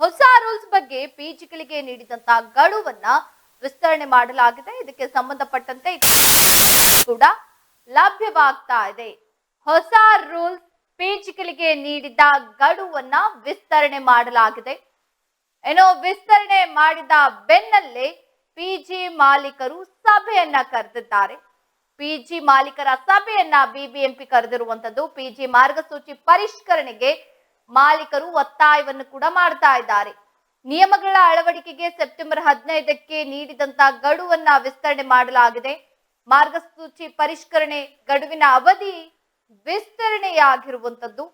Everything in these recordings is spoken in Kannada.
ಹೊಸ ರೂಲ್ಸ್ ಬಗ್ಗೆ ಪಿಜಿಗಳಿಗೆ ನೀಡಿದಂತ ಗಡುವನ್ನ ವಿಸ್ತರಣೆ ಮಾಡಲಾಗಿದೆ. ಇದಕ್ಕೆ ಸಂಬಂಧಪಟ್ಟಂತೆ ಕೂಡ ಲಭ್ಯವಾಗ್ತಾ ಇದೆ. ಹೊಸ ರೂಲ್ಸ್ ಪಿಜಿಗಳಿಗೆ ನೀಡಿದ ಗಡುವನ್ನ ವಿಸ್ತರಣೆ ಮಾಡಲಾಗಿದೆ. ಏನೋ ವಿಸ್ತರಣೆ ಮಾಡಿದ ಬೆನ್ನಲ್ಲೇ ಪಿಜಿ ಮಾಲೀಕರು ಸಭೆಯನ್ನ ಕರೆದಿದ್ದಾರೆ. ಪಿಜಿ ಮಾಲೀಕರ ಸಭೆಯನ್ನ ಬಿಬಿಎಂಪಿ ಕರೆದಿರುವಂತದ್ದು. ಪಿಜಿ ಮಾರ್ಗಸೂಚಿ ಪರಿಷ್ಕರಣೆಗೆ ಮಾಲೀಕರು ಒತ್ತಾಯವನ್ನು ಕೂಡ ಮಾಡ್ತಾ ಇದ್ದಾರೆ. ನಿಯಮಗಳ ಅಳವಡಿಕೆಗೆ ಸೆಪ್ಟೆಂಬರ್ ಹದಿನೈದಕ್ಕೆ ನೀಡಿದಂತ ಗಡುವನ್ನ ವಿಸ್ತರಣೆ ಮಾಡಲಾಗಿದೆ. ಮಾರ್ಗಸೂಚಿ ಪರಿಷ್ಕರಣೆ ಗಡುವಿನ ಅವಧಿ ವಿಸ್ತರಣೆಯಾಗಿರುವಂತದ್ದು.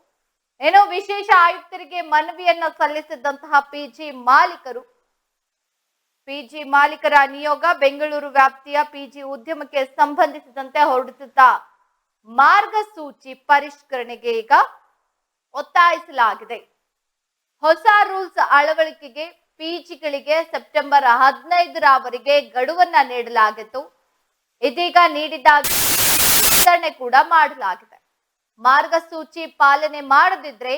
ಏನೋ ವಿಶೇಷ ಆಯುಕ್ತರಿಗೆ ಮನವಿಯನ್ನ ಸಲ್ಲಿಸಿದಂತಹ ಪಿಜಿ ಮಾಲೀಕರು. ಪಿಜಿ ಮಾಲೀಕರ ನಿಯೋಗ ಬೆಂಗಳೂರು ವ್ಯಾಪ್ತಿಯ ಪಿಜಿ ಉದ್ಯಮಕ್ಕೆ ಸಂಬಂಧಿಸಿದಂತೆ ಹೊರಡಿಸಿದ್ದ ಮಾರ್ಗಸೂಚಿ ಪರಿಷ್ಕರಣೆಗೆ ಈಗ ಒತ್ತಾಯಿಸಲಾಗಿದೆ. ಹೊಸ ರೂಲ್ಸ್ ಅಳವಡಿಕೆಗೆ ಪಿಜಿಗಳಿಗೆ ಸೆಪ್ಟೆಂಬರ್ ಹದಿನೈದರವರೆಗೆ ಗಡುವನ್ನ ನೀಡಲಾಗಿತ್ತು. ಇದೀಗ ನೀಡಿದ ವಿಸ್ತರಣೆ ಕೂಡ ಮಾಡಲಾಗಿದೆ. ಮಾರ್ಗಸೂಚಿ ಪಾಲನೆ ಮಾಡದಿದ್ರೆ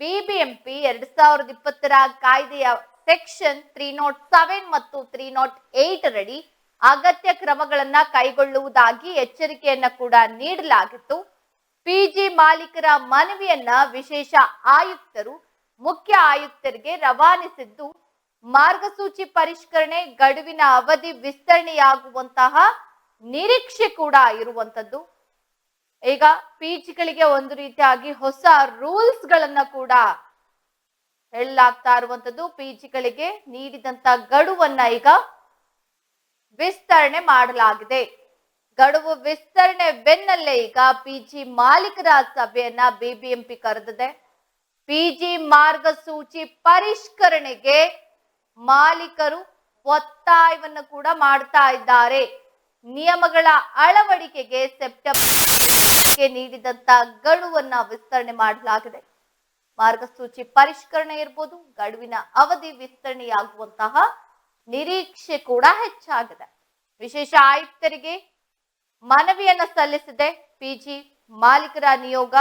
ಬಿಬಿಎಂಪಿ ಎರಡ್ ಸಾವಿರದ ಇಪ್ಪತ್ತರ ಕಾಯ್ದೆಯ ಸೆಕ್ಷನ್ ತ್ರೀ ನಾಟ್ ಸೆವೆನ್ ಮತ್ತು ತ್ರೀ ನಾಟ್ ಏಟ್ ರಡಿ ಅಗತ್ಯ ಕ್ರಮಗಳನ್ನ ಕೈಗೊಳ್ಳುವುದಾಗಿ ಎಚ್ಚರಿಕೆಯನ್ನ ಕೂಡ ನೀಡಲಾಗಿತ್ತು. ಪಿಜಿ ಮಾಲೀಕರ ಮನವಿಯನ್ನ ವಿಶೇಷ ಆಯುಕ್ತರು, ಮುಖ್ಯ ಆಯುಕ್ತರಿಗೆ ರವಾನಿಸಿದ್ದು, ಮಾರ್ಗಸೂಚಿ ಪರಿಷ್ಕರಣೆ, ಗಡುವಿನ ಅವಧಿ ವಿಸ್ತರಣೆಯಾಗುವಂತಹ ನಿರೀಕ್ಷೆ ಕೂಡ ಇರುವಂತದ್ದು ಈಗ ಪಿಜಿಗಳಿಗೆ ಒಂದು ರೀತಿಯಾಗಿ ಹೊಸ ರೂಲ್ಸ್ ಗಳನ್ನ ಕೂಡ ಹೇಳಲಾಗ್ತಾ ಇರುವಂತದ್ದು ಪಿಜಿಗಳಿಗೆ ನೀಡಿದಂತ ಗಡುವನ್ನ ಈಗ ವಿಸ್ತರಣೆ ಮಾಡಲಾಗಿದೆ. ಗಡುವು ವಿಸ್ತರಣೆ ಬೆನ್ನಲ್ಲೇ ಈಗ ಪಿಜಿ ಮಾಲೀಕರ ಸಭೆಯನ್ನ ಬಿಬಿಎಂಪಿ ಕರೆದಿದೆ. ಪಿಜಿ ಮಾರ್ಗಸೂಚಿ ಪರಿಷ್ಕರಣೆಗೆ ಮಾಲೀಕರು ಒತ್ತಾಯವನ್ನು ಕೂಡ ಮಾಡ್ತಾ ಇದ್ದಾರೆ. ನಿಯಮಗಳ ಅಳವಡಿಕೆಗೆ ಸೆಪ್ಟೆಂಬರ್ಗೆ ನೀಡಿದಂತ ಗಡುವನ್ನ ವಿಸ್ತರಣೆ ಮಾಡಲಾಗಿದೆ. ಮಾರ್ಗಸೂಚಿ ಪರಿಷ್ಕರಣೆ ಇರ್ಬೋದು, ಗಡುವಿನ ಅವಧಿ ವಿಸ್ತರಣೆಯಾಗುವಂತಹ ನಿರೀಕ್ಷೆ ಕೂಡ ಹೆಚ್ಚಾಗಿದೆ. ವಿಶೇಷ ಆಯುಕ್ತರಿಗೆ ಮನವಿಯನ್ನ ಸಲ್ಲಿಸಿದೆ ಪಿಜಿ ಮಾಲೀಕರ ನಿಯೋಗ.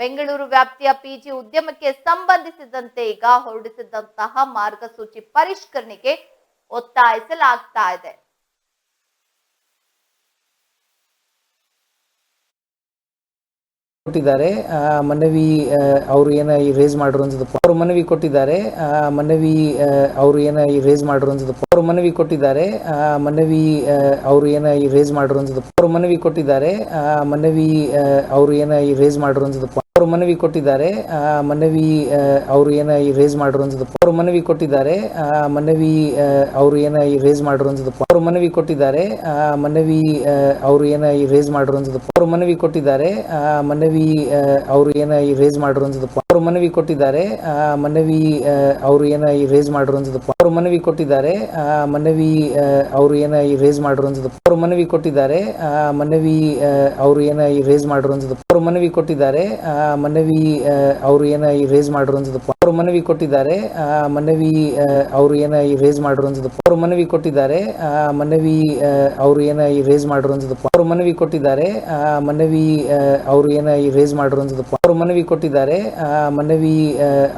ಬೆಂಗಳೂರು ವ್ಯಾಪ್ತಿಯ ಪಿಜಿ ಉದ್ಯಮಕ್ಕೆ ಸಂಬಂಧಿಸಿದಂತೆ ಈಗ ಹೊರಡಿಸಿದಂತಹ ಮಾರ್ಗಸೂಚಿ ಪರಿಷ್ಕರಣೆಗೆ ಒತ್ತಾಯಿಸಲಾಗ್ತಾ ಇದೆ. ಕೊಟ್ಟಿದ್ದಾರೆ. ಮನವಿ ಅವರು ಏನ ಈ ರೇಸ್ ಮಾಡಿರುವಂಥದ್ದು ಅವರು ಮನವಿ ಕೊಟ್ಟಿದ್ದಾರೆ. ಮನವಿ ಅವರು ಏನ ಈ ರೇಸ್ ಮಾಡಿರುವಂಥದ್ದು ಅವರು ಮನವಿ ಕೊಟ್ಟಿದ್ದಾರೆ. ಮನವಿ ಅವರು ಏನ ಈ ರೇಸ್ ಮಾಡಿರುವಂಥದ್ದು ಅವರು ಮನವಿ ಕೊಟ್ಟಿದ್ದಾರೆ. ಮನವಿ ಅವರು ಏನ ರೇಸ್ ಮಾಡಿರುವಂಥದ್ದು ಅವರು ಮನವಿ ಕೊಟ್ಟಿದ್ದಾರೆ. ಮನವಿ ಅವರು ಏನ ರೇಸ್ ಮಾಡಿರುವಂಥದ್ದು ಅವರು ಮನವಿ ಕೊಟ್ಟಿದ್ದಾರೆ. ಮನವಿ ಅವರು ಏನ ಈ ರೇಸ್ ಮಾಡಿರುವಂಥದ್ದು ಅವರು ಮನವಿ ಕೊಟ್ಟಿದ್ದಾರೆ. ಮನವಿ ಅವರು ಏನ ಈ ರೇಸ್ ಮಾಡಿರುವಂಥದ್ದು ಅವರು ಮನವಿ ಕೊಟ್ಟಿದ್ದಾರೆ. ಆ, ಮನವಿ ಅವರು ಏನ ರೇಸ್ ಮಾಡಿರುವಂಥದ್ದು ಅವರು ಮನವಿ ಕೊಟ್ಟಿದ್ದಾರೆ. ಆ, ಮನವಿ ಅವರು ಏನ ರೇಸ್ ಮಾಡಿರುವಂಥದ್ದು ಅವರು ಮನವಿ ಕೊಟ್ಟಿದ್ದಾರೆ. ಆ, ಮನವಿ ಅವರು ಏನ ರೇಸ್ ಮಾಡಿರುವಂಥದ್ದು ಅವರು ಮನವಿ ಕೊಟ್ಟಿದ್ದಾರೆ. ಆ, ಮನವಿ ಅವರು ಏನ ರೇಸ್ ಮಾಡಿರುವಂಥದ್ದು ಅವರು ಮನವಿ ಕೊಟ್ಟಿದ್ದಾರೆ. ಆ, ಮನವಿ ಅವರು ಏನ ರೇಸ್ ಮಾಡಿರುವಂಥದ್ದು ಅವರು ಮನವಿ ಕೊಟ್ಟಿದ್ದಾರೆ. ಆ, ಮನವಿ ಅವರು ಏನ ರೇಸ್ ಮಾಡಿರುವಂಥದ್ದು ಅವರು ಮನವಿ ಕೊಟ್ಟಿದ್ದಾರೆ. ಆ, ಮನವಿ ಅವರು ಏನ ರೇಸ್ ಮಾಡಿರುವಂಥದ್ದು ಅವರು ಮನವಿ ಕೊಟ್ಟಿದ್ದಾರೆ. ಆ, ಮನವಿ ಅವರು ಏನ ಈ ರೇಸ್ ಮಾಡಿರುವಂಥದ್ದು ಅವರು ಮನವಿ ಕೊಟ್ಟಿದ್ದಾರೆ. ಮನವಿ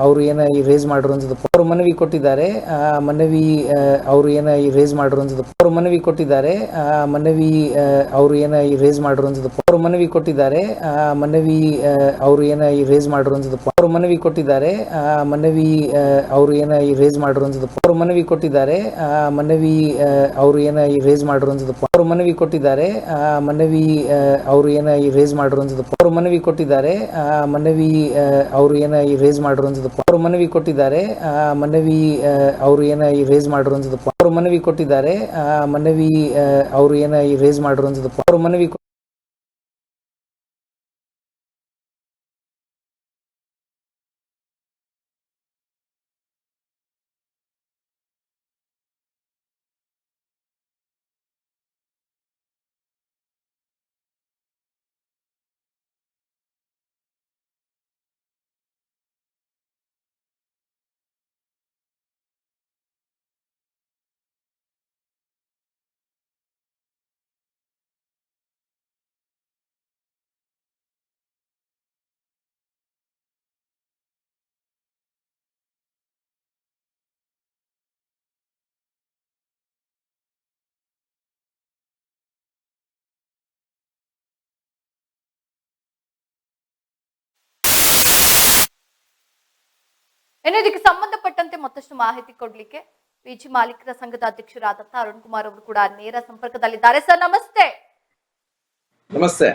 ಅವರು ಏನ ಈ ರೇಸ್ ಮಾಡಿರುವಂಥದ್ದು ಅವರು ಮನವಿ ಕೊಟ್ಟಿದ್ದಾರೆ. ಮನವಿ ಅವರು ಏನ ಈ ರೇಸ್ ಮಾಡಿರುವಂಥದ್ದು ಅವರು ಮನವಿ ಕೊಟ್ಟಿದ್ದಾರೆ. ಮನವಿ ಅವರು ಏನ ಈ ರೇಸ್ ಮಾಡಿರುವಂಥದ್ದು ಅವರು ಮನವಿ ಕೊಟ್ಟಿದ್ದಾರೆ. ಮನವಿ ಅವರು ಏನ ಈ ರೇಸ್ ಮಾಡಿರುವಂಥದ್ದು ಅವರು ಮನವಿ ಕೊಟ್ಟಿದ್ದಾರೆ. ಮನವಿ ಅವರು ಏನ ಈ ರೇಸ್ ಮಾಡಿರುವಂಥದ್ದು ಅವರು ಮನವಿ ಕೊಟ್ಟಿದ್ದಾರೆ. ಮನವಿ ಅವರು ಏನ ಈ ರೇಸ್ ಮಾಡಿರುವಂಥದ್ದು ಅವರು ಮನವಿ ಕೊಟ್ಟಿದ್ದಾರೆ. ಮನವಿ ಅವರು ಏನ ಈ ರೇಸ್ ಮಾಡಿರುವಂಥದ್ದು ಅವರು ಮನವಿ ಕೊಟ್ಟಿದ್ದಾರೆ. ಆ, ಮನವಿ ಅವರು ಏನ ಈ ರೇಸ್ ಮಾಡಿರುವಂಥದ್ದು ಅವರು ಮನವಿ ಕೊಟ್ಟಿದ್ದಾರೆ. ಮನವಿ ಅವರು ಏನ ಈ ರೇಸ್ ಮಾಡಿರುವಂಥದ್ದು ಅವರು ಮನವಿ ಕೊಟ್ಟಿದ್ದಾರೆ. ಮನವಿ ಅವರು ಏನ ಈ ರೇಸ್ ಮಾಡಿರುವಂಥದ್ದು ಅವರು ಮನವಿ ಇನ್ನು ಇದಕ್ಕೆ ಸಂಬಂಧಪಟ್ಟಂತೆ ಮತ್ತಷ್ಟು ಮಾಹಿತಿ ಕೊಡ್ಲಿಕ್ಕೆ ಪಿಜಿ ಮಾಲೀಕರ ಸಂಘದ ಅಧ್ಯಕ್ಷರಾದಂತ ಅರುಣ್ ಕುಮಾರ್ ಅವರು ಕೂಡ ನೇರ ಸಂಪರ್ಕದಲ್ಲಿದ್ದಾರೆ. ಸರ್ ನಮಸ್ತೆ. ನಮಸ್ತೆ.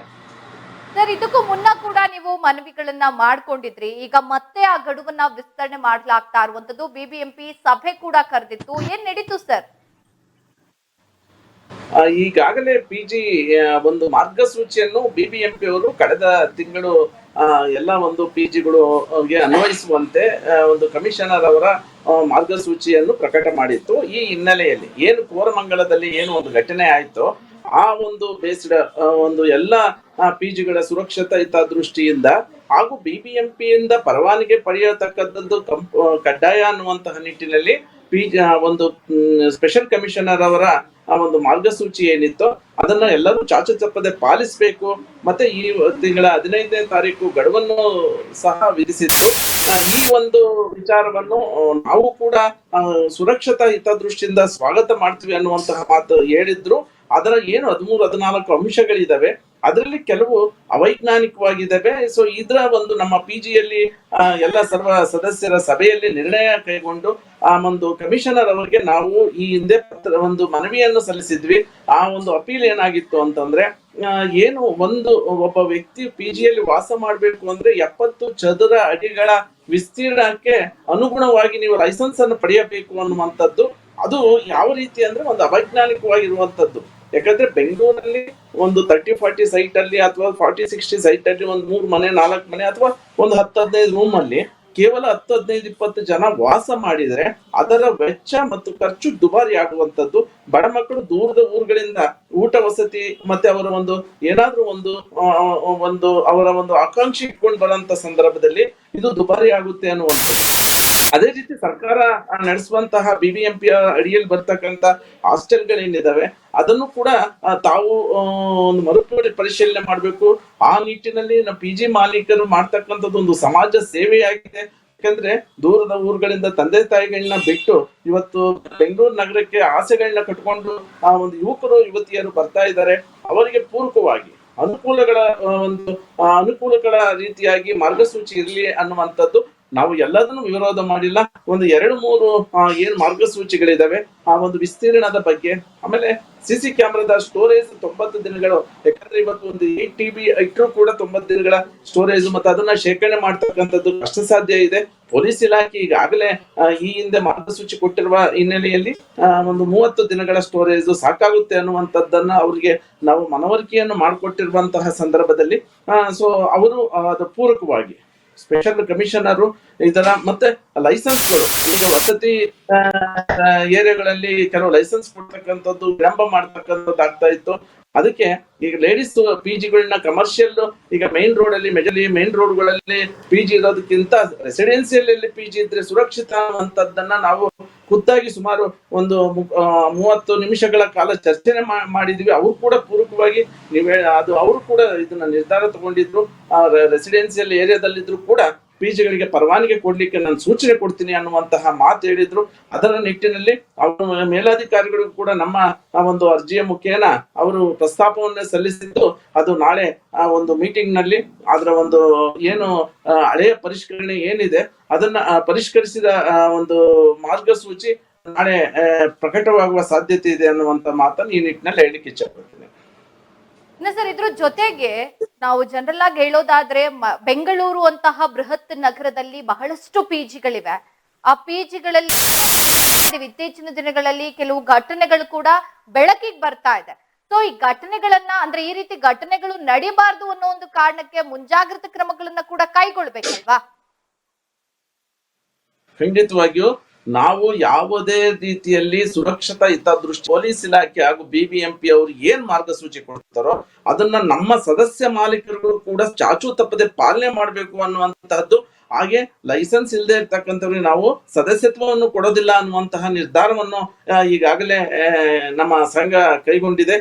ಸರ್ ಇದಕ್ಕೂ ಮುನ್ನ ಕೂಡ ನೀವು ಮನವಿಗಳನ್ನ ಮಾಡ್ಕೊಂಡಿದ್ರಿ. ಈಗ ಮತ್ತೆ ಆ ಗಡುವನ್ನ ವಿಸ್ತರಣೆ ಮಾಡಲಾಗ್ತಾ ಇರುವಂತದ್ದು ಬಿಬಿಎಂಪಿ ಸಭೆ ಕೂಡ ಕರೆದಿತ್ತು. ಏನ್ ನಡೀತು ಸರ್? ಈಗಾಗಲೇ ಪಿ ಜಿ ಒಂದು ಮಾರ್ಗಸೂಚಿಯನ್ನು ಬಿಬಿಎಂಪಿ ಅವರು ಕಳೆದ ತಿಂಗಳು ಎಲ್ಲ ಒಂದು ಪಿ ಜಿಗಳು ಅನ್ವಯಿಸುವಂತೆ ಒಂದು ಕಮಿಷನರ್ ಅವರ ಮಾರ್ಗಸೂಚಿಯನ್ನು ಪ್ರಕಟ ಮಾಡಿತ್ತು. ಈ ಹಿನ್ನೆಲೆಯಲ್ಲಿ ಏನು ಕೋರಮಂಗಲದಲ್ಲಿ ಏನು ಒಂದು ಘಟನೆ ಆಯಿತು, ಆ ಒಂದು ಬೇಸ್ಡ್ ಒಂದು ಎಲ್ಲ ಪಿ ಜಿಗಳ ಸುರಕ್ಷತಾ ದೃಷ್ಟಿಯಿಂದ ಹಾಗೂ ಬಿಬಿಎಂಪಿಯಿಂದ ಪರವಾನಗಿ ಕಂಪ್ ಕಡ್ಡಾಯ ಅನ್ನುವಂತಹ ನಿಟ್ಟಿನಲ್ಲಿ ಪಿ ಒಂದು ಸ್ಪೆಷಲ್ ಕಮಿಷನರ್ ಅವರ ಆ ಒಂದು ಮಾರ್ಗಸೂಚಿ ಏನಿತ್ತು ಅದನ್ನ ಎಲ್ಲರೂ ಚಾಚು ತಪ್ಪದೆ ಪಾಲಿಸಬೇಕು. ಮತ್ತೆ ಈ ತಿಂಗಳ ಹದಿನೈದನೇ ತಾರೀಕು ಗಡುವನ್ನು ಸಹ ವಿಧಿಸಿತ್ತು ಈ ಒಂದು ವಿಚಾರವನ್ನು ನಾವು ಕೂಡ ಸುರಕ್ಷತಾ ಹಿತದೃಷ್ಟಿಯಿಂದ ಸ್ವಾಗತ ಮಾಡ್ತೀವಿ ಅನ್ನುವಂತಹ ಮಾತು ಹೇಳಿದ್ರು. ಅದರ ಏನು ಹದಿಮೂರು, ಹದಿನಾಲ್ಕು ಅಂಶಗಳಿದಾವೆ. ಅದರಲ್ಲಿ ಕೆಲವು ಅವೈಜ್ಞಾನಿಕವಾಗಿದ್ದಾವೆ. ಸೊ ಇದರ ಒಂದು ನಮ್ಮ ಪಿ ಜಿಯಲ್ಲಿ ಎಲ್ಲ ಸರ್ವ ಸದಸ್ಯರ ಸಭೆಯಲ್ಲಿ ನಿರ್ಣಯ ಕೈಗೊಂಡು ಆ ಒಂದು ಕಮಿಷನರ್ ಅವರಿಗೆ ನಾವು ಈ ಹಿಂದೆ ಪತ್ರ ಒಂದು ಮನವಿಯನ್ನು ಸಲ್ಲಿಸಿದ್ವಿ. ಆ ಒಂದು ಅಪೀಲ್ ಏನಾಗಿತ್ತು ಅಂತಂದ್ರೆ ಏನು ಒಂದು ಒಬ್ಬ ವ್ಯಕ್ತಿ ಪಿ ಜಿಯಲ್ಲಿ ವಾಸ ಮಾಡಬೇಕು ಅಂದ್ರೆ ಎಪ್ಪತ್ತು ಚದರ ಅಡಿಗಳ ವಿಸ್ತೀರ್ಣಕ್ಕೆ ಅನುಗುಣವಾಗಿ ನೀವು ಲೈಸೆನ್ಸ್ ಅನ್ನು ಪಡೆಯಬೇಕು ಅನ್ನುವಂಥದ್ದು. ಅದು ಯಾವ ರೀತಿ ಅಂದ್ರೆ ಒಂದು ಅವೈಜ್ಞಾನಿಕವಾಗಿರುವಂತದ್ದು ಯಾಕಂದ್ರೆ ಬೆಂಗಳೂರಲ್ಲಿ ಒಂದು ತರ್ಟಿ ಫಾರ್ಟಿ ಸೈಟ್ ಅಲ್ಲಿ ಅಥವಾ ಫಾರ್ಟಿ ಸಿಕ್ಸ್ಟಿ ಸೈಟ್ ಅಲ್ಲಿ ಒಂದು ಮೂರು ಮನೆ, ನಾಲ್ಕು ಮನೆ ಅಥವಾ ಒಂದು ಹತ್ತು, ಹದಿನೈದು ರೂಮ್ ಅಲ್ಲಿ ಕೇವಲ ಹತ್ತು, ಹದಿನೈದು, ಇಪ್ಪತ್ತು ಜನ ವಾಸ ಮಾಡಿದರೆ ಅದರ ವೆಚ್ಚ ಮತ್ತು ಖರ್ಚು ದುಬಾರಿ ಆಗುವಂತದ್ದು ಬಡ ಮಕ್ಕಳು ದೂರದ ಊರುಗಳಿಂದ ಊಟ ವಸತಿ ಮತ್ತೆ ಅವರ ಒಂದು ಏನಾದ್ರೂ ಒಂದು ಒಂದು ಅವರ ಒಂದು ಆಕಾಂಕ್ಷೆ ಇಟ್ಕೊಂಡು ಬರುವಂತ ಸಂದರ್ಭದಲ್ಲಿ ಇದು ದುಬಾರಿ ಆಗುತ್ತೆ ಅನ್ನುವಂಥದ್ದು. ಅದೇ ರೀತಿ ಸರ್ಕಾರ ನಡೆಸುವಂತಹ ಬಿಬಿಎಂಪಿ ಅಡಿಯಲ್ಲಿ ಬರ್ತಕ್ಕಂತ ಹಾಸ್ಟೆಲ್ಗಳೇನಿದಾವೆ, ಅದನ್ನು ಕೂಡ ತಾವು ಒಂದು ಮರು ಪರಿಶೀಲನೆ ಮಾಡಬೇಕು. ಆ ನಿಟ್ಟಿನಲ್ಲಿ ನಮ್ಮ ಪಿ ಜಿ ಮಾಲೀಕರು ಮಾಡ್ತಕ್ಕಂಥದ್ದು ಒಂದು ಸಮಾಜ ಸೇವೆಯಾಗಿದೆ. ಯಾಕಂದ್ರೆ ದೂರದ ಊರುಗಳಿಂದ ತಂದೆ ತಾಯಿಗಳನ್ನ ಬಿಟ್ಟು ಇವತ್ತು ಬೆಂಗಳೂರು ನಗರಕ್ಕೆ ಆಸೆಗಳನ್ನ ಕಟ್ಕೊಂಡು, ಆ, ಒಂದು ಯುವಕರು, ಯುವತಿಯರು ಬರ್ತಾ ಇದ್ದಾರೆ. ಅವರಿಗೆ ಪೂರಕವಾಗಿ ಅನುಕೂಲಗಳ ಒಂದು ಅನುಕೂಲಗಳ ರೀತಿಯಾಗಿ ಮಾರ್ಗಸೂಚಿ ಇರಲಿ ಅನ್ನುವಂಥದ್ದು ನಾವು ಎಲ್ಲದನ್ನು ವಿರೋಧ ಮಾಡಿಲ್ಲ. ಒಂದು ಎರಡು ಮೂರು ಏನು ಮಾರ್ಗಸೂಚಿಗಳಿದಾವೆ, ಆ ಒಂದು ವಿಸ್ತೀರ್ಣದ ಬಗ್ಗೆ. ಆಮೇಲೆ ಸಿಸಿ ಕ್ಯಾಮ್ರಾದ ಸ್ಟೋರೇಜ್ ತೊಂಬತ್ತು ದಿನಗಳು, ಯಾಕಂದ್ರೆ ಇವತ್ತು ಒಂದು ಏಟ್ ಟಿ ಬಿ ಇಟ್ಟರು ಕೂಡ ತೊಂಬತ್ತು ದಿನಗಳ ಸ್ಟೋರೇಜ್ ಮತ್ತೆ ಅದನ್ನ ಶೇಖರಣೆ ಮಾಡ್ತಕ್ಕಂಥದ್ದು ಕಷ್ಟ ಸಾಧ್ಯ ಇದೆ. ಪೊಲೀಸ್ ಇಲಾಖೆ ಈಗಾಗಲೇ ಈ ಹಿಂದೆ ಮಾರ್ಗಸೂಚಿ ಕೊಟ್ಟಿರುವ ಹಿನ್ನೆಲೆಯಲ್ಲಿ ಒಂದು ಮೂವತ್ತು ದಿನಗಳ ಸ್ಟೋರೇಜ್ ಸಾಕಾಗುತ್ತೆ ಅನ್ನುವಂಥದ್ದನ್ನ ಅವರಿಗೆ ನಾವು ಮನವರಿಕೆಯನ್ನು ಮಾಡಿಕೊಟ್ಟಿರುವಂತಹ ಸಂದರ್ಭದಲ್ಲಿ ಸೊ ಅವರು ಅದು ಪೂರಕವಾಗಿ ಸ್ಪೆಷಲ್ ಕಮಿಷನರು ಇದರ. ಮತ್ತೆ ಲೈಸೆನ್ಸ್ಗಳು ಈಗ ವಸತಿ ಏರಿಯಾಗಳಲ್ಲಿ ಕೆಲವು ಲೈಸೆನ್ಸ್ ಕೊಡ್ತಕ್ಕಂಥದ್ದು, ವಿಳಂಬ ಮಾಡ್ತಕ್ಕಂಥದ್ದು ಆಗ್ತಾ ಇತ್ತು. ಅದಕ್ಕೆ ಈಗ ಲೇಡೀಸ್ ಪಿ ಜಿಗಳನ್ನ ಕಮರ್ಷಿಯಲ್ ಈಗ ಮೈನ್ ರೋಡ್ ಅಲ್ಲಿ ಮೆಜಲಿ ಮೈನ್ ರೋಡ್ಗಳಲ್ಲಿ ಪಿ ಜಿ ಇರೋದಕ್ಕಿಂತ ರೆಸಿಡೆನ್ಸಿಯಲ್ ಪಿ ಜಿ ಇದ್ರೆ ಸುರಕ್ಷಿತ ಅಂತದ್ದನ್ನ ನಾವು ಖುದ್ದಾಗಿ ಸುಮಾರು ಒಂದು ಮೂವತ್ತು ನಿಮಿಷಗಳ ಕಾಲ ಚರ್ಚೆನೆ ಮಾಡಿದ್ವಿ. ಅವ್ರು ಕೂಡ ಪೂರಕವಾಗಿ ನೀವೇ ಅದು ಅವರು ಕೂಡ ಇದನ್ನ ನಿರ್ಧಾರ ತಗೊಂಡಿದ್ರು. ರೆಸಿಡೆನ್ಸಿಯಲ್ ಏರಿಯಾದಲ್ಲಿದ್ರು ಕೂಡ ಪಿ ಜಿಗಳಿಗೆ ಪರವಾನಗಿ ಕೊಡ್ಲಿಕ್ಕೆ ನಾನು ಸೂಚನೆ ಕೊಡ್ತೀನಿ ಅನ್ನುವಂತಹ ಮಾತು ಹೇಳಿದ್ರು. ಅದರ ನಿಟ್ಟಿನಲ್ಲಿ ಅವರು ಮೇಲಾಧಿಕಾರಿಗಳು ಕೂಡ ನಮ್ಮ ಆ ಒಂದು ಅರ್ಜಿಯ ಮುಖೇನ ಅವರು ಪ್ರಸ್ತಾಪವನ್ನೇ ಸಲ್ಲಿಸಿದ್ದು. ಅದು ನಾಳೆ ಆ ಒಂದು ಮೀಟಿಂಗ್ನಲ್ಲಿ ಅದರ ಒಂದು ಏನು ಹಳೆಯ ಪರಿಷ್ಕರಣೆ ಏನಿದೆ, ಅದನ್ನ ಪರಿಷ್ಕರಿಸಿದ ಒಂದು ಮಾರ್ಗಸೂಚಿ ನಾಳೆ ಪ್ರಕಟವಾಗುವ ಸಾಧ್ಯತೆ ಇದೆ ಅನ್ನುವಂತ ಮಾತನ್ನು ಈ ನಿಟ್ಟಿನಲ್ಲಿ ಹೇಳಲಿಕ್ಕೆ ಇಚ್ಛಪಡ್ತೀನಿ ಇನ್ನು ಸರ್ ಇದ್ರ ಜೊತೆಗೆ ನಾವು ಜನರಲ್ ಆಗಿ ಹೇಳೋದಾದ್ರೆ ಬೆಂಗಳೂರು ಅಂತಹ ಬೃಹತ್ ನಗರದಲ್ಲಿ ಬಹಳಷ್ಟು ಪಿಜಿಗಳಿವೆ ಆ ಪಿಜಿಗಳಲ್ಲಿ ಇತ್ತೀಚಿನ ದಿನಗಳಲ್ಲಿ ಕೆಲವು ಘಟನೆಗಳು ಕೂಡ ಬೆಳಕಿಗೆ ಬರ್ತಾ ಇದೆ. ಸೊ ಈ ಘಟನೆಗಳನ್ನ ಅಂದ್ರೆ ಈ ರೀತಿ ಘಟನೆಗಳು ನಡಿಬಾರ್ದು ಅನ್ನೋ ಒಂದು ಕಾರಣಕ್ಕೆ ಮುಂಜಾಗ್ರತಾ ಕ್ರಮಗಳನ್ನ ಕೂಡ ಕೈಗೊಳ್ಬೇಕಲ್ವಾ? ಖಂಡಿತವಾಗಿಯೂ ನಾವು ಯಾವುದೇ ರೀತಿಯಲ್ಲಿ ಸುರಕ್ಷತಾ ಹಿತದೃಷ್ಟಿ, ಪೊಲೀಸ್ ಇಲಾಖೆ ಹಾಗೂ ಬಿಬಿಎಂಪಿ ಅವರು ಏನ್ ಮಾರ್ಗಸೂಚಿ ಕೊಡ್ತಾರೋ ಅದನ್ನ ನಮ್ಮ ಸದಸ್ಯ ಮಾಲೀಕರು ಕೂಡ ಚಾಚು ತಪ್ಪದೆ ಪಾಲನೆ ಮಾಡಬೇಕು ಅನ್ನುವಂತಹದ್ದು, ಹಾಗೆ ಲೈಸೆನ್ಸ್ ಇಲ್ಲದೆ ಇರ್ತಕ್ಕಂಥವ್ರಿಗೆ ನಾವು ಸದಸ್ಯತ್ವವನ್ನು ಕೊಡೋದಿಲ್ಲ ಅನ್ನುವಂತಹ ನಿರ್ಧಾರವನ್ನು ಈಗಾಗಲೇ ನಮ್ಮ ಸಂಘ ಕೈಗೊಂಡಿದೆ.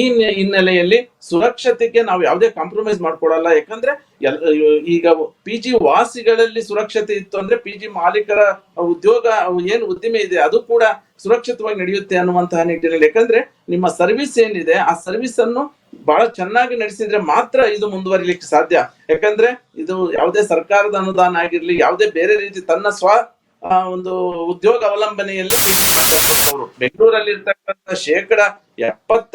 ಈ ಹಿನ್ನೆಲೆಯಲ್ಲಿ ಸುರಕ್ಷತೆಗೆ ನಾವು ಯಾವುದೇ ಕಾಂಪ್ರಮೈಸ್ ಮಾಡ್ಕೊಡಲ್ಲ. ಯಾಕಂದ್ರೆ ಈಗ ಪಿ ಜಿ ವಾಸಿಗಳಲ್ಲಿ ಸುರಕ್ಷತೆ ಇತ್ತು ಅಂದ್ರೆ ಪಿ ಜಿ ಮಾಲೀಕರ ಉದ್ಯೋಗ, ಏನು ಉದ್ದಿಮೆ ಇದೆ, ಅದು ಕೂಡ ಸುರಕ್ಷಿತವಾಗಿ ನಡೆಯುತ್ತೆ ಅನ್ನುವಂತಹ ನಿಟ್ಟಿನಲ್ಲಿ. ಯಾಕಂದ್ರೆ ನಿಮ್ಮ ಸರ್ವಿಸ್ ಏನಿದೆ, ಆ ಸರ್ವಿಸ್ ಅನ್ನು ಬಹಳ ಚೆನ್ನಾಗಿ ನಡೆಸಿದ್ರೆ ಮಾತ್ರ ಇದು ಮುಂದುವರಿಲಿಕ್ಕೆ ಸಾಧ್ಯ. ಯಾಕಂದ್ರೆ ಇದು ಯಾವುದೇ ಸರ್ಕಾರದ ಅನುದಾನ ಆಗಿರ್ಲಿ, ಯಾವುದೇ ಬೇರೆ ರೀತಿ ತನ್ನ ಸ್ವ ಒಂದು ಉದ್ಯೋಗ ಅವಲಂಬನೆಯಲ್ಲಿ ಅವರು ಬೆಂಗಳೂರಲ್ಲಿ ಇರ್ತಕ್ಕಂಥ ಶೇಕಡ ಎಪ್ಪತ್ತ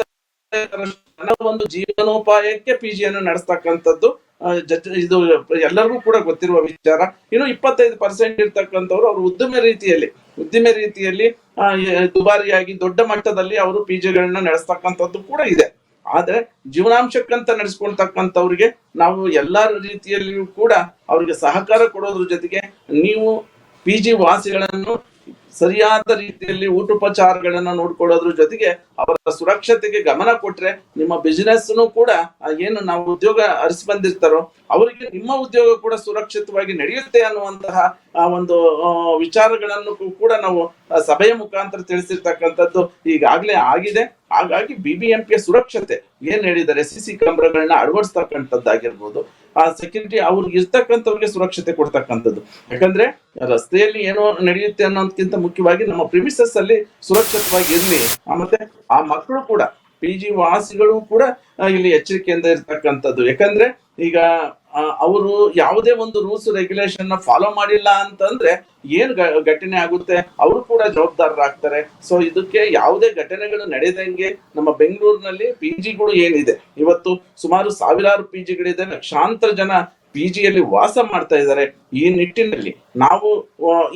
ಜನ ಒಂದು ಜೀವನೋಪಾಯಕ್ಕೆ ಪಿ ಜಿಯನ್ನು ನಡೆಸ್ತಕ್ಕಂಥದ್ದು ಇದು, ಎಲ್ಲರಿಗೂ ಕೂಡ ಗೊತ್ತಿರುವ ವಿಚಾರ. ಇನ್ನು ಇಪ್ಪತ್ತೈದು ಪರ್ಸೆಂಟ್ ಇರ್ತಕ್ಕಂಥವ್ರು ಅವರು ಉದ್ದಿಮೆ ರೀತಿಯಲ್ಲಿ ಉದ್ದಿಮೆ ರೀತಿಯಲ್ಲಿ ದುಬಾರಿಯಾಗಿ ದೊಡ್ಡ ಮಟ್ಟದಲ್ಲಿ ಅವರು ಪಿ ಜಿಗಳನ್ನ ನಡೆಸ್ತಕ್ಕಂಥದ್ದು ಕೂಡ ಇದೆ. ಆದ್ರೆ ಜೀವನಾಂಶಕ್ಕಂತ ನಡೆಸ್ಕೊಳ್ತಕ್ಕಂಥವ್ರಿಗೆ ನಾವು ಎಲ್ಲಾ ರೀತಿಯಲ್ಲಿಯೂ ಕೂಡ ಅವರಿಗೆ ಸಹಕಾರ ಕೊಡೋದ್ರ ಜೊತೆಗೆ ನೀವು ಪಿ ಜಿ ವಾಸಿಗಳನ್ನು ಸರಿಯಾದ ರೀತಿಯಲ್ಲಿ ಊಟೋಪಚಾರಗಳನ್ನ ನೋಡ್ಕೊಳ್ಳೋದ್ರ ಜೊತೆಗೆ ಅವರ ಸುರಕ್ಷತೆಗೆ ಗಮನ ಕೊಟ್ರೆ ನಿಮ್ಮ ಬಿಸಿನೆಸ್ ಕೂಡ ಏನು ನಾವು ಉದ್ಯೋಗ ಅರಿಸಿ ಬಂದಿರ್ತಾರೋ ಅವರಿಗೆ ನಿಮ್ಮ ಉದ್ಯೋಗ ಕೂಡ ಸುರಕ್ಷಿತವಾಗಿ ನಡೆಯುತ್ತೆ ಅನ್ನುವಂತಹ ಒಂದು ವಿಚಾರಗಳನ್ನು ಕೂಡ ನಾವು ಸಭೆಯ ಮುಖಾಂತರ ತಿಳಿಸಿರ್ತಕ್ಕಂಥದ್ದು ಈಗಾಗಲೇ ಆಗಿದೆ. ಹಾಗಾಗಿ ಬಿಬಿಎಂಪಿ ಸುರಕ್ಷತೆ ಏನ್ ಹೇಳಿದ್ದಾರೆ? ಸಿಸಿ ಕ್ಯಾಮ್ರಾಗಳನ್ನ ಅಳವಡಿಸ್ತಕ್ಕಂಥದ್ದಾಗಿರ್ಬೋದು. ಆ ಸೆಕ್ಯೂರಿಟಿ ಅವ್ರಿಗೆ ಇರ್ತಕ್ಕಂಥವ್ರಿಗೆ ಸುರಕ್ಷತೆ ಕೊಡ್ತಕ್ಕಂಥದ್ದು. ಯಾಕಂದ್ರೆ ರಸ್ತೆಯಲ್ಲಿ ಏನೋ ನಡೆಯುತ್ತೆ ಅನ್ನೋದಕ್ಕಿಂತ ಮುಖ್ಯವಾಗಿ ನಮ್ಮ ಪ್ರಿಮಿಸಸ್ ಅಲ್ಲಿ ಸುರಕ್ಷಿತವಾಗಿ ಇರಲಿ. ಮತ್ತೆ ಆ ಮಕ್ಕಳು ಕೂಡ ಪಿ ಜಿ ವಾಸಿಗಳು ಕೂಡ ಇಲ್ಲಿ ಎಚ್ಚರಿಕೆಯಿಂದ ಇರ್ತಕ್ಕಂಥದ್ದು. ಯಾಕಂದ್ರೆ ಈಗ ಅವರು ಯಾವುದೇ ಒಂದು ರೂಲ್ಸ್ ರೆಗ್ಯುಲೇಷನ್ ಫಾಲೋ ಮಾಡಿಲ್ಲ ಅಂತಂದ್ರೆ ಏನ್ ಘಟನೆ ಆಗುತ್ತೆ? ಅವರು ಕೂಡ ಜವಾಬ್ದಾರರಾಗ್ತಾರೆ. ಸೊ ಇದಕ್ಕೆ ಯಾವುದೇ ಘಟನೆಗಳು ನಡೆದಂಗೆ ನಮ್ಮ ಬೆಂಗಳೂರಿನಲ್ಲಿ ಪಿ ಜಿಗಳು ಏನಿದೆ? ಇವತ್ತು ಸುಮಾರು ಸಾವಿರಾರು ಪಿ ಜಿಗಳಿದೆ ಲಕ್ಷಾಂತರ ಜನ ಪಿ ಜಿಯಲ್ಲಿ ವಾಸ ಮಾಡ್ತಾ ಇದ್ದಾರೆ ಈ ನಿಟ್ಟಿನಲ್ಲಿ. ನಾವು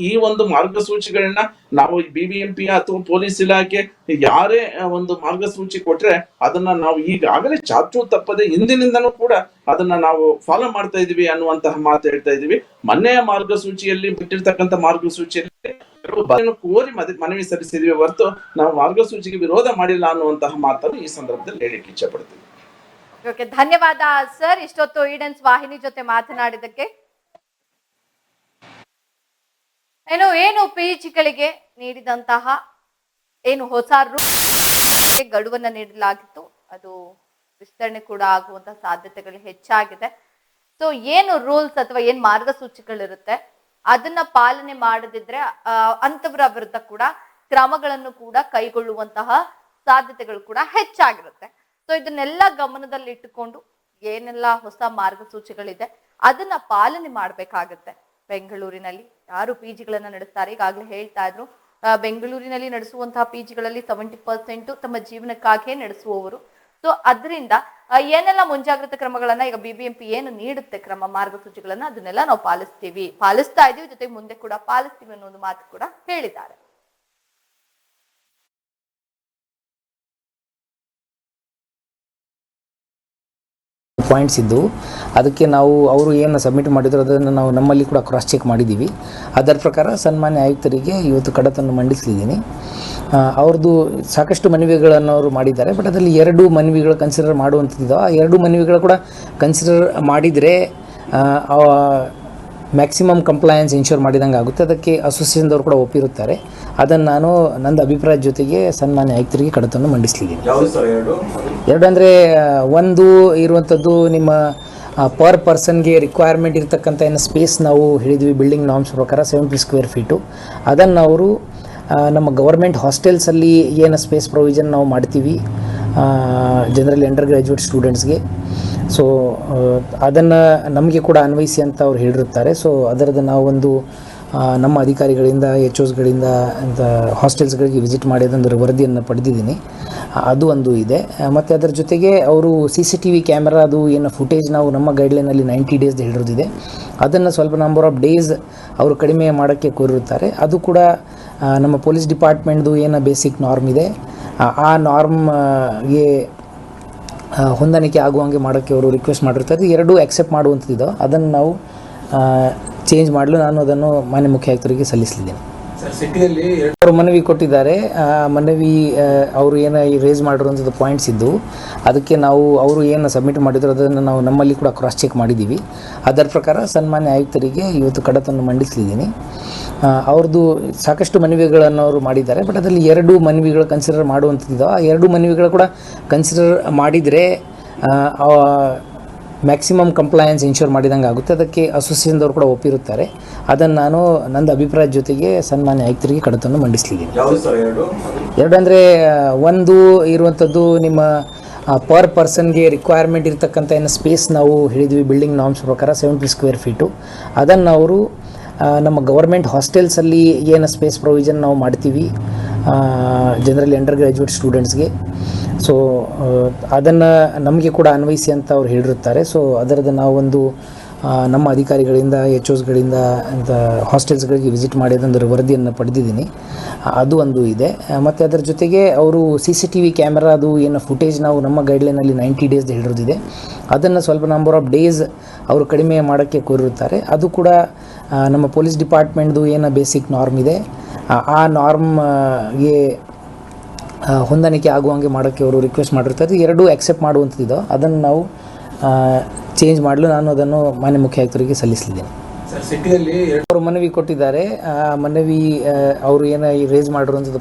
ಈ ಒಂದು ಮಾರ್ಗಸೂಚಿಗಳನ್ನ ನಾವು ಬಿ ಬಿ ಎಂ ಪಿ ಅಥವಾ ಪೊಲೀಸ್ ಇಲಾಖೆ ಯಾರೇ ಒಂದು ಮಾರ್ಗಸೂಚಿ ಕೊಟ್ರೆ ಅದನ್ನ ನಾವು ಈಗಾಗಲೇ ಚಾಚು ತಪ್ಪದೆ ಹಿಂದಿನಿಂದನೂ ಕೂಡ ಅದನ್ನ ನಾವು ಫಾಲೋ ಮಾಡ್ತಾ ಇದೀವಿ ಅನ್ನುವಂತಹ ಮಾತು ಹೇಳ್ತಾ ಇದೀವಿ. ಮೊನ್ನೆಯ ಮಾರ್ಗಸೂಚಿಯಲ್ಲಿ ಬಿಟ್ಟಿರ್ತಕ್ಕಂಥ ಮಾರ್ಗಸೂಚಿಯಲ್ಲಿ ಕೋರಿ ಮನವಿ ಸಲ್ಲಿಸಿದೀವಿ ಹೊರತು ನಾವು ಮಾರ್ಗಸೂಚಿಗೆ ವಿರೋಧ ಮಾಡಿಲ್ಲ ಅನ್ನುವಂತಹ ಮಾತನ್ನು ಈ ಸಂದರ್ಭದಲ್ಲಿ ಹೇಳಿಕ್ಕೆ ಇಚ್ಛೆ ಪಡ್ತೀವಿ ಓಕೆ, ಧನ್ಯವಾದ ಸರ್. ಇಷ್ಟೊತ್ತು ಈಡನ್ಸ್ ವಾಹಿನಿ ಜೊತೆ ಮಾತನಾಡಿದಕ್ಕೆ ಏನು ಏನು ಪಿ ಜಿಗಳಿಗೆ ನೀಡಿದಂತಹ ಏನು ಹೊಸ ರೂಪ ಗಡುವನ್ನ ನೀಡಲಾಗಿತ್ತು. ಅದು ವಿಸ್ತರಣೆ ಕೂಡ ಆಗುವಂತಹ ಸಾಧ್ಯತೆಗಳು ಹೆಚ್ಚಾಗಿದೆ. ಸೊ ಏನು ರೂಲ್ಸ್ ಅಥವಾ ಏನ್ ಮಾರ್ಗಸೂಚಿಗಳಿರುತ್ತೆ, ಅದನ್ನ ಪಾಲನೆ ಮಾಡದಿದ್ರೆ ಅಂತವರ ವಿರುದ್ಧ ಕೂಡ ಕ್ರಮಗಳನ್ನು ಕೂಡ ಕೈಗೊಳ್ಳುವಂತಹ ಸಾಧ್ಯತೆಗಳು ಕೂಡ ಹೆಚ್ಚಾಗಿರುತ್ತೆ. ಸೊ ಇದನ್ನೆಲ್ಲ ಗಮನದಲ್ಲಿಟ್ಟುಕೊಂಡು ಏನೆಲ್ಲ ಹೊಸ ಮಾರ್ಗಸೂಚಿಗಳಿದೆ, ಅದನ್ನ ಪಾಲನೆ ಮಾಡಬೇಕಾಗತ್ತೆ. ಬೆಂಗಳೂರಿನಲ್ಲಿ ಯಾರು ಪಿ ಜಿಗಳನ್ನ ನಡೆಸ್ತಾರೆ ಈಗಾಗಲೇ ಹೇಳ್ತಾ ಇದ್ರು. ಬೆಂಗಳೂರಿನಲ್ಲಿ ನಡೆಸುವಂತಹ ಪಿ ಜಿಗಳಲ್ಲಿ ಸೆವೆಂಟಿ ಪರ್ಸೆಂಟ್ ತಮ್ಮ ಜೀವನಕ್ಕಾಗಿಯೇ ನಡೆಸುವವರು. ಸೊ ಅದರಿಂದ ಏನೆಲ್ಲ ಮುಂಜಾಗ್ರತಾ ಕ್ರಮಗಳನ್ನ ಈಗ ಬಿಬಿಎಂಪಿ ಏನು ನೀಡುತ್ತೆ ಕ್ರಮ ಮಾರ್ಗಸೂಚಿಗಳನ್ನ, ಅದನ್ನೆಲ್ಲ ನಾವು ಪಾಲಿಸ್ತೀವಿ. ಪಾಲಿಸ್ತಾ ಇದೀವಿ, ಜೊತೆಗೆ ಮುಂದೆ ಕೂಡ ಪಾಲಿಸ್ತೀವಿ ಅನ್ನೋ ಒಂದು ಮಾತು ಕೂಡ ಹೇಳಿದ್ದಾರೆ. ಪಾಯಿಂಟ್ಸ್ ಇದ್ದು, ಅದಕ್ಕೆ ನಾವು ಅವರು ಏನು ಸಬ್ಮಿಟ್ ಮಾಡಿದ್ರು ಅದನ್ನು ನಾವು ನಮ್ಮಲ್ಲಿ ಕೂಡ ಕ್ರಾಸ್ ಚೆಕ್ ಮಾಡಿದ್ದೀವಿ ಅದರ ಪ್ರಕಾರ ಸನ್ಮಾನ್ಯ ಆಯುಕ್ತರಿಗೆ ಇವತ್ತು ಕಡತನ್ನು ಮಂಡಿಸಲಿದ್ದೀನಿ. ಅವ್ರದ್ದು ಸಾಕಷ್ಟು ಮನವಿಗಳನ್ನು ಅವರು ಮಾಡಿದ್ದಾರೆ ಬಟ್ ಅದರಲ್ಲಿ ಎರಡು ಮನವಿಗಳು ಕನ್ಸಿಡರ್ ಮಾಡುವಂಥದ್ದು ಆ ಎರಡು ಮನವಿಗಳು ಕೂಡ ಕನ್ಸಿಡರ್ ಮಾಡಿದರೆ ಮ್ಯಾಕ್ಸಿಮಮ್ ಕಂಪ್ಲಯನ್ಸ್ ಇನ್ಶೂರ್ ಮಾಡಿದಂಗೆ ಆಗುತ್ತೆ. ಅದಕ್ಕೆ ಅಸೋಸಿಯೇಷನ್ದವರು ಕೂಡ ಒಪ್ಪಿರುತ್ತಾರೆ. ಅದನ್ನು ನಾನು ನನ್ನ ಅಭಿಪ್ರಾಯದ ಜೊತೆಗೆ ಸನ್ಮಾನ್ಯ ಆಯುಕ್ತರಿಗೆ ಕಡತವನ್ನು ಮಂಡಿಸಲಿದ್ದೀನಿ. ಎರಡು? ಅಂದರೆ ಒಂದು ಇರುವಂಥದ್ದು ನಿಮ್ಮ ಪರ್ ಪರ್ಸನ್ಗೆ ರಿಕ್ವೈರ್ಮೆಂಟ್ ಇರತಕ್ಕಂಥ ಏನು ಸ್ಪೇಸ್ ನಾವು ಹೇಳಿದ್ವಿ ಬಿಲ್ಡಿಂಗ್ ನಾಮ್ಸ್ ಪ್ರಕಾರ ಸೆವೆಂಟಿ ಸ್ಕ್ವೇರ್ ಫೀಟು ಅದನ್ನು ಅವರು ನಮ್ಮ ಗೌರ್ಮೆಂಟ್ ಹಾಸ್ಟೆಲ್ಸಲ್ಲಿ ಏನು ಸ್ಪೇಸ್ ಪ್ರೊವಿಷನ್ ನಾವು ಮಾಡ್ತೀವಿ ಜನರಲ್ ಅಂಡರ್ ಗ್ರ್ಯಾಜುಯೇಟ್ ಸ್ಟೂಡೆಂಟ್ಸ್ಗೆ ಸೊ ಅದನ್ನು ನಮಗೆ ಕೂಡ ಅನ್ವಯಿಸಿ ಅಂತ ಅವ್ರು ಹೇಳಿರುತ್ತಾರೆ. ಸೊ ಅದರದ್ದು ಒಂದು ನಮ್ಮ ಅಧಿಕಾರಿಗಳಿಂದ ಎಚ್ ಓಸ್ಗಳಿಂದ ಅಂತ ಹಾಸ್ಟೆಲ್ಸ್ಗಳಿಗೆ ವಿಸಿಟ್ ಮಾಡಿ ಅದೊಂದು ವರದಿಯನ್ನು ಪಡೆದಿದ್ದೀನಿ. ಅದು ಒಂದು ಇದೆ. ಮತ್ತು ಅದರ ಜೊತೆಗೆ ಅವರು C C T V camera ಅದು ಏನು ಫುಟೇಜ್ ನಾವು ನಮ್ಮ ಗೈಡ್ಲೈನಲ್ಲಿ ನೈಂಟಿ ಡೇಸ್ ಹೇಳಿರೋದಿದೆ. ಅದನ್ನು ಸ್ವಲ್ಪ ನಂಬರ್ ಆಫ್ ಡೇಸ್ ಅವರು ಕಡಿಮೆ ಮಾಡೋಕ್ಕೆ ಕೋರಿರುತ್ತಾರೆ. ಅದು ಕೂಡ ನಮ್ಮ ಪೊಲೀಸ್ ಡಿಪಾರ್ಟ್ಮೆಂಟ್ದು ಏನು ಬೇಸಿಕ್ ನಾರ್ಮ್ ಇದೆ. ಆ ನಾರ್ಮ್ಗೆ ಹೊಂದಾಣಿಕೆ ಆಗುವಂಗೆ ಮಾಡೋಕ್ಕೆ ಅವರು ರಿಕ್ವೆಸ್ಟ್ ಮಾಡಿರ್ತಾರೆ. ಎರಡೂ ಆಕ್ಸೆಪ್ಟ್ ಮಾಡುವಂಥದ್ದು ಅದನ್ನು ನಾವು ಚೇಂಜ್ ಮಾಡಲು ನಾನು ಅದನ್ನು ಮಾನ್ಯ ಮುಖ್ಯ ಆಯುಕ್ತರಿಗೆ ಸಲ್ಲಿಸಲಿದ್ದೇನೆ. ಸಿಟಿಯಲ್ಲಿ ಅವರು ಮನವಿ ಕೊಟ್ಟಿದ್ದಾರೆ. ಮನವಿ ಅವರು ಏನು ರೇಸ್ ಮಾಡಿರುವಂಥದ್ದು ಪಾಯಿಂಟ್ಸ್ ಇದ್ದು, ಅದಕ್ಕೆ ನಾವು, ಅವರು ಏನು ಸಬ್ಮಿಟ್ ಮಾಡಿದ್ರು ಅದನ್ನು ನಾವು ನಮ್ಮಲ್ಲಿ ಕೂಡ ಕ್ರಾಸ್ ಚೆಕ್ ಮಾಡಿದ್ದೀವಿ ಅದರ ಪ್ರಕಾರ ಸನ್ಮಾನ್ಯ ಆಯುಕ್ತರಿಗೆ ಇವತ್ತು ಕಡತನ್ನು ಮಂಡಿಸಲಿದ್ದೀನಿ ಅವ್ರದ್ದು ಸಾಕಷ್ಟು ಮನವಿಗಳನ್ನು ಅವರು ಮಾಡಿದ್ದಾರೆ ಬಟ್ ಅದರಲ್ಲಿ ಎರಡು ಮನವಿಗಳು ಕನ್ಸಿಡರ್ ಮಾಡುವಂಥದ್ದು ಆ ಎರಡು ಮನವಿಗಳು ಕೂಡ ಕನ್ಸಿಡರ್ ಮಾಡಿದರೆ ಮ್ಯಾಕ್ಸಿಮಮ್ ಕಂಪ್ಲಯನ್ಸ್ ಇನ್ಶೂರ್ ಮಾಡಿದಂಗೆ ಆಗುತ್ತೆ. ಅದಕ್ಕೆ ಅಸೋಸಿಯೇಷನ್ದವರು ಕೂಡ ಒಪ್ಪಿರುತ್ತಾರೆ. ಅದನ್ನು ನಾನು ನಂದು ಅಭಿಪ್ರಾಯದ ಜೊತೆಗೆ ಸನ್ಮಾನ್ಯ ಆಯುಕ್ತರಿಗೆ ಕಡತನ್ನು ಮಂಡಿಸಲಿದ್ದೀನಿ. ಎರಡು? ಅಂದರೆ ಒಂದು ಇರುವಂಥದ್ದು ನಿಮ್ಮ ಪರ್ ಪರ್ಸನ್ಗೆ ರಿಕ್ವೈರ್ಮೆಂಟ್ ಇರತಕ್ಕಂಥ ಏನು ಸ್ಪೇಸ್ ನಾವು ಹೇಳಿದ್ವಿ ಬಿಲ್ಡಿಂಗ್ ನಾಮ್ಸ್ ಪ್ರಕಾರ ಸೆವೆಂಟಿ ಸ್ಕ್ವೇರ್ ಫೀಟು ಅದನ್ನು ಅವರು ನಮ್ಮ ಗೌರ್ಮೆಂಟ್ ಹಾಸ್ಟೆಲ್ಸಲ್ಲಿ ಏನು ಸ್ಪೇಸ್ ಪ್ರೊವಿಷನ್ ನಾವು ಮಾಡ್ತೀವಿ. ಜನರಲಿ ಅಂಡರ್ ಗ್ರ್ಯಾಜುಯೇಟ್ ಸ್ಟೂಡೆಂಟ್ಸ್ಗೆ ಸೊ ಅದನ್ನು ನಮಗೆ ಕೂಡ ಅನ್ವಯಿಸಿ ಅಂತ ಅವ್ರು ಹೇಳಿರುತ್ತಾರೆ. ಸೊ ಅದರದ್ದು ನಾವೊಂದು ನಮ್ಮ ಅಧಿಕಾರಿಗಳಿಂದ ಎಚ್ ಓಸ್ಗಳಿಂದ ಅಂತ ಹಾಸ್ಟೆಲ್ಸ್ಗಳಿಗೆ ವಿಸಿಟ್ ಮಾಡಿದಂಥ ವರದಿಯನ್ನು ಪಡೆದಿದ್ದೀನಿ. ಅದು ಒಂದು ಇದೆ. ಮತ್ತು ಅದರ ಜೊತೆಗೆ ಅವರು ಸಿ ಸಿ ಟಿ ವಿ ಕ್ಯಾಮ್ರಾದು ಏನು ಫುಟೇಜ್ ನಾವು ನಮ್ಮ ಗೈಡ್ಲೈನಲ್ಲಿ ನೈಂಟಿ ಡೇಸ್ ಹೇಳಿರೋದಿದೆ. ಅದನ್ನು ಸ್ವಲ್ಪ ನಂಬರ್ ಆಫ್ ಡೇಸ್ ಅವರು ಕಡಿಮೆ ಮಾಡೋಕ್ಕೆ ಕೋರಿರುತ್ತಾರೆ. ಅದು ಕೂಡ ನಮ್ಮ ಪೊಲೀಸ್ ಡಿಪಾರ್ಟ್ಮೆಂಟ್ದು ಏನು ಬೇಸಿಕ್ ನಾರ್ಮ್ ಇದೆ. ಆ- ನಾರ್ಮ್ ನಾರ್ಮ್ಗೆ ಹೊಂದಾಣಿಕೆ ಆಗುವಂಗೆ ಮಾಡೋಕ್ಕೆ ಅವರು ರಿಕ್ವೆಸ್ಟ್ ಮಾಡಿರ್ತಾರೆ. ಎರಡೂ ಆಕ್ಸೆಪ್ಟ್ ಮಾಡುವಂಥದ್ದು ಅದನ್ನು ನಾವು ಚೇಂಜ್ ಮಾಡಲು ನಾನು ಅದನ್ನು ಮಾನ್ಯ ಮುಖ್ಯ ಆಯುಕ್ತರಿಗೆ ಸಲ್ಲಿಸಲಿದ್ದೇನೆ ಸಿಟಿಯಲ್ಲಿ ಅವರು ಮನವಿ ಕೊಟ್ಟಿದ್ದಾರೆ. ಆ ಮನವಿ ಅವರು ಏನು ರೇಸ್ ಮಾಡಿರುವಂಥದ್ದು